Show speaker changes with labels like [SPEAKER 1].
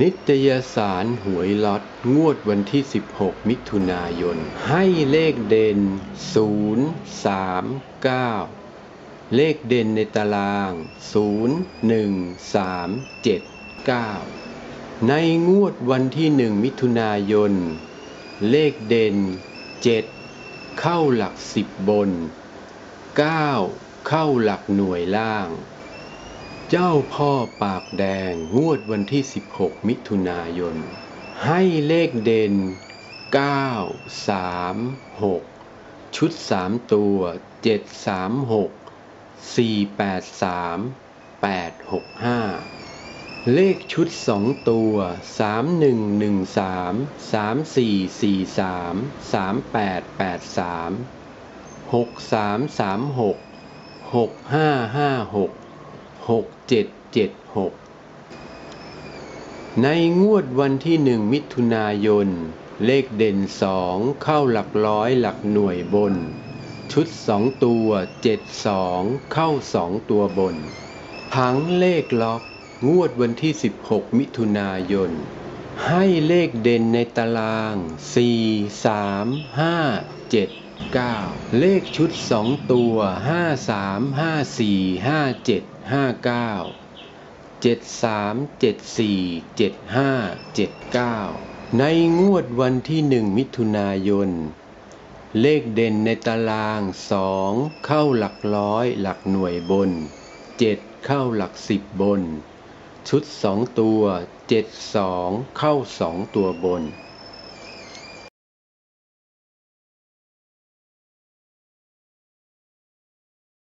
[SPEAKER 1] นิตยสารหวยล็อตงวดวันที่ 16 มิถุนายน ให้เลขเด่น 0 3 9 เลขเด่นในตาราง 0 1 3 7 9 ในงวดวันที่ 1 มิถุนายน เลขเด่น 7 เข้าหลัก 10 บน 9 เข้าหลักหน่วยล่าง เจ้าพ่อปากแดงงวดวันที่ 16 มิถุนายน ให้เลขเด่น 9 3 6 ชุด 3 ตัว 7 3 6 4 8 3 8 6 5 เลขชุด 2 ตัว 3 1 1 3 3 4 4 3 3 8 8 3 6 3 3 6 6 5 5 6 6 7 7 6 ในงวดวันที่หนึ่งมิถุนายน เลขเด่นสองเข้าหลักร้อยหลักหน่วยบน ชุดสองตัวเจ็ดสองเข้าสองตัวบน ผังเลขล็อกงวดวันที่ 16 มิถุนายน ให้เลขเด่นในตาราง 4 3 5 7 9 เลขชุด 2 ตัว 5 3 5 4 5 7 5 9 7 3 7 4 7 5 7 9 ในงวดวันที่ 1 มิถุนายน เลขเด่นในตาราง 2 เข้าหลักร้อยหลักหน่วยบน 7 เข้าหลักสิบบน ชุดสองตัวเจ็ดสองเข้าสองตัวบน